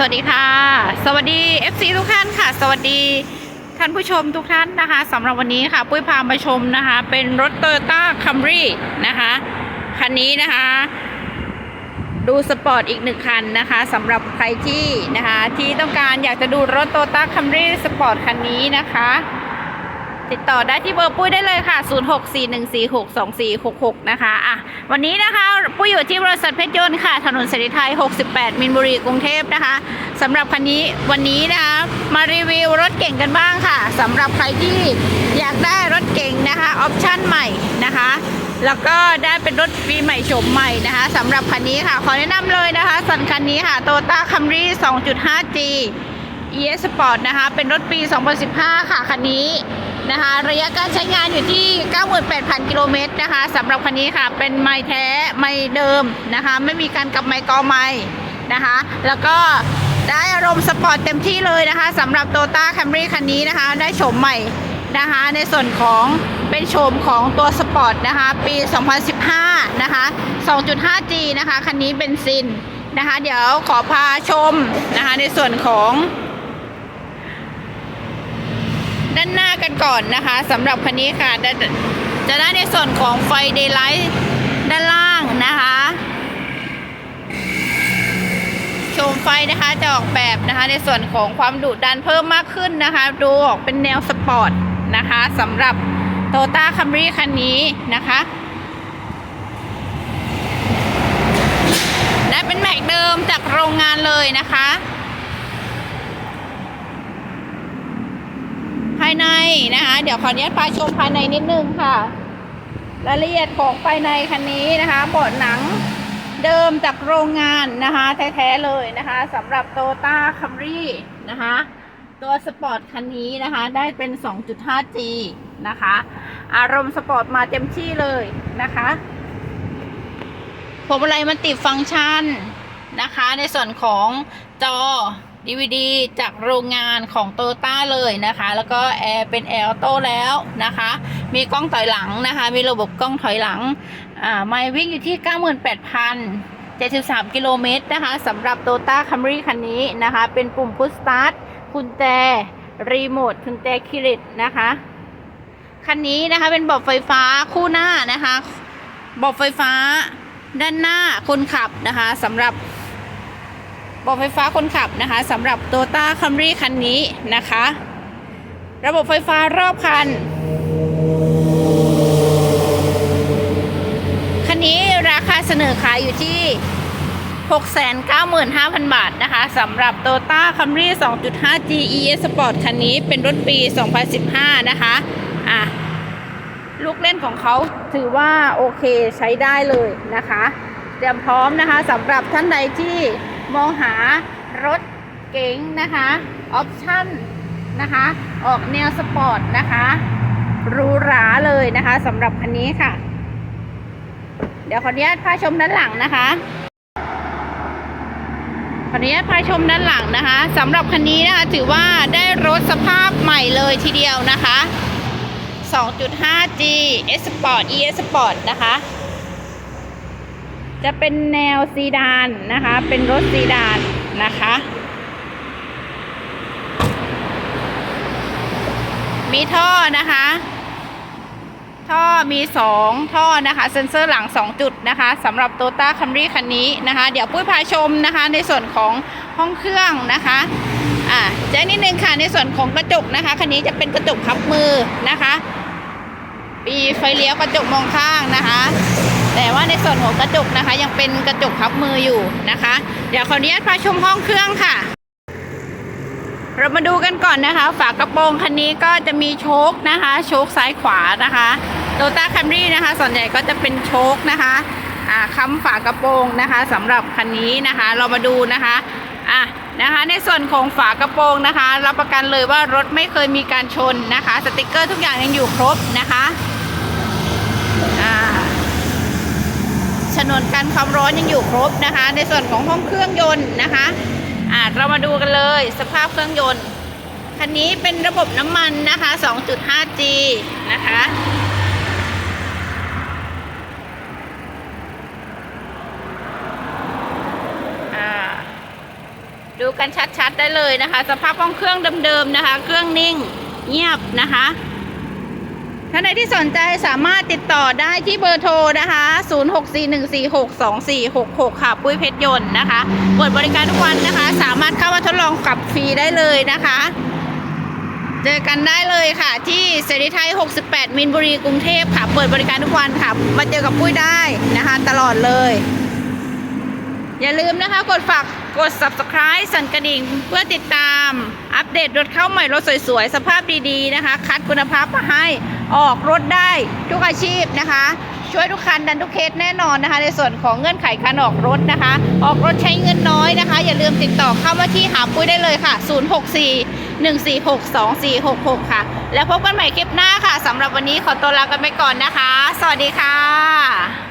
สวัสดีค่ะ สวัสดี FC ทุกท่านค่ะ สวัสดีท่านผู้ชมทุกท่านนะคะสำหรับวันนี้ค่ะ ปุ้ยพามาชมนะคะ เป็นรถโต้ต้าคัมรี่นะคะ คันนี้นะคะ ดูสปอร์ตอีกหนึ่งคันนะคะสำหรับใครที่นะคะ ที่ต้องการอยากจะดูรถโต้ต้าคัมรี่สปอร์ตคันนี้นะคะ ติดต่อได้ที่เบอร์ปุ้ยได้เลยค่ะ 0641462466 นะคะ อะ วันนี้นะคะ ปุ้ยอยู่ที่บริษัทเพชรยนต์ค่ะ ถนนเสรีไทย 68 มินบุรี กรุงเทพนะคะสำหรับคันนี้วันนี้นะคะมารีวิวรถเก่งกันบ้างค่ะสำหรับใครที่อยากได้รถเก่งนะคะออปชั่นใหม่นะคะแล้วก็ได้เป็นรถปีใหม่โฉมใหม่นะคะสำหรับคันนี้ค่ะ ขอแนะนำเลยนะคะ สันคันนี้ค่ะ Toyota Camry 2.5G ES Sport นะคะ เป็นรถปี 2015 ค่ะ คันนี้ นะคะ ระยะการใช้งานอยู่ที่ 98,000 กิโลเมตรนะคะสำหรับคันนี้ค่ะ เป็นไม้แท้ไม้เดิมนะคะ ไม่มีการกลับไม้กอไม้นะคะ แล้วก็ได้อารมณ์สปอร์ตเต็มที่เลยนะคะสำหรับ Toyota Camry คันนี้นะคะ ได้โฉมใหม่นะคะ ในส่วนของเป็นโฉมของตัวสปอร์ตนะคะ ปี 2015 นะคะ 2.5G นะคะ คันนี้เป็นซินนะคะ เดี๋ยวขอพาชมนะคะในส่วนของ ด้านหน้ากันก่อนนะคะสำหรับคันนี้ค่ะ จะได้ในส่วนของไฟเดย์ไลท์ด้านล่างนะคะโชมไฟนะคะจะออกแบบนะคะในส่วนของความดุดันเพิ่มมากขึ้นนะคะ ดูออกเป็นแนวสปอร์ตนะคะสำหรับโตต้าคัมรี่คันนี้นะคะและเป็นแม็กเดิมจากโรงงานเลยนะคะ ภายในนะคะ เดี๋ยวขออนุญาตพาชมภายในนิดนึงค่ะ รายละเอียดของภายในคันนี้นะคะเบาะหนังเดิมจากโรงงานนะคะ แท้ๆเลยนะคะสำหรับ t o y ต้าคัมรี่นะคะ ตัวสปอร์ตคันนี้นะคะ ได้เป็น 2.5G นะคะ อารมณ์สปอร์ตมาเต็มที่เลยนะคะผมอะไรมันติดฟังก์ชันนะคะ ในส่วนของจอ DVD จากโรงงานของโตต้าเลยนะคะ แล้วก็แอร์เป็นแอร์โต้แล้วนะคะ มีกล้องถอยหลังนะคะ มีระบบกล้องถอยหลัง อ่า ไม่วิ่งอยู่ที่ 98,073 กิโลเมตรนะคะสำหรับโตต้าคัมรี่คันนี้นะคะ เป็นปุ่มพุชสตาร์ทกุญแจรีโมทกุญแจคิริตนะคะ คันนี้นะคะเป็นเบอกไฟฟ้าคู่หน้านะคะเบอกไฟฟ้าด้านหน้าคนขับนะคะสำหรับ เบไฟฟ้าคนขับนะคะสำหรับ t o ต้าคัมรี่คันนี้นะคะ ระบบไฟฟ้ารอบคัน คันนี้ราคาเสนอขายอยู่ที่ 695,000 บาทนะคะสำหรับ t o ต้าคัมรี่ 2.5G ES Sport คันนี้เป็นรถปี 2015 นะคะอะลูกเล่นของเขาถือว่าโอเคใช้ได้เลยนะคะ เตรียมพร้อมนะคะสำหรับท่านใดที่ มองหารถเก๋งนะคะออปชั่นนะคะ ออกแนวสปอร์ตนะคะหรูหราเลยนะคะสำหรับคันนี้ค่ะ เดี๋ยวขออนุญาตพาชมด้านหลังนะคะขออนุญาตพาชมด้านหลังนะคะสำหรับคันนี้นะคะถือว่าได้รถสภาพใหม่เลยทีเดียวนะคะ 2.5G S Sport ES Sport นะคะ จะเป็นแนวซีดานนะคะ เป็นรถซีดานนะคะ มีท่อนะคะ ท่อมีสองท่อนะคะ เซ็นเซอร์หลัง2จุดนะคะสำหรับ t o y ต้าคัมรี่คันนี้นะคะ เดี๋ยวปุ้ยพาชมนะคะ ในส่วนของห้องเครื่องนะคะอ่าแจ้งนิดนึงค่ะในส่วนของกระจกนะคะ คันนี้จะเป็นกระจกพับมือนะคะ ปีไฟเลี้ยวกระจกมองข้างนะคะ แต่ว่าในส่วนของกระจกนะคะ ยังเป็นกระจกพับมืออยู่นะคะ เดี๋ยวขออนุญาตพาชมห้องเครื่องค่ะ เรามาดูกันก่อนนะคะ ฝากระโปรงคันนี้ก็จะมีโชคนะคะ โชคซ้ายขวานะคะโตต้าคัมรี่นะคะ ส่วนใหญ่ก็จะเป็นโชคนะคะค้ำฝากระโปรงนะคะสำหรับคันนี้นะคะ เรามาดูนะคะอะนะคะในส่วนของฝากระโปรงนะคะ รับประกันเลยว่ารถไม่เคยมีการชนนะคะ สติกเกอร์ทุกอย่างยังอยู่ครบนะคะอ่า ฉ นวนกันความร้อนยังอยู่ครบนะคะ ในส่วนของห้องเครื่องยนต์นะคะอ่าเรามาดูกันเลยสภาพเครื่องยนต์คันนี้เป็นระบบน้ำมันนะคะ 2.5G นะคะอ่าดูกันชัดๆได้เลยนะคะ สภาพห้องเครื่องเดิมๆนะคะ เครื่องนิ่งเงียบนะคะ ท่านใดที่สนใจสามารถติดต่อได้ที่เบอร์โทรนะคะ 0641462466 ค่ะ ปุ้ยเพชรยนต์นะคะ เปิดบริการทุกวันนะคะ สามารถเข้ามาทดลองขับฟรีได้เลยนะคะ เจอกันได้เลยค่ะ ที่เสรีไทย 68 มินบุรี กรุงเทพค่ะ เปิดบริการทุกวันค่ะ มาเจอกับปุ้ยได้นะคะ ตลอดเลย อย่าลืมนะคะ กดฝาก กด subscribe สั่นกระดิ่งเพื่อติดตาม อัปเดตรถเข้าใหม่รถสวยๆ สภาพดีๆนะคะ คัดคุณภาพมาให้ออกรถได้ทุกอาชีพนะคะ ช่วยทุกคันดันทุกเคสแน่นอนนะคะ ในส่วนของเงื่อนไขการออกรถนะคะ ออกรถใช้เงินน้อยนะคะ อย่าลืมติดต่อเข้ามาที่หาปุ้ยได้เลยค่ะ 064 146 2466 ค่ะ แล้วพบกันใหม่คลิปหน้าค่ะสำหรับวันนี้ขอตัวลากันไปก่อนนะคะ สวัสดีค่ะ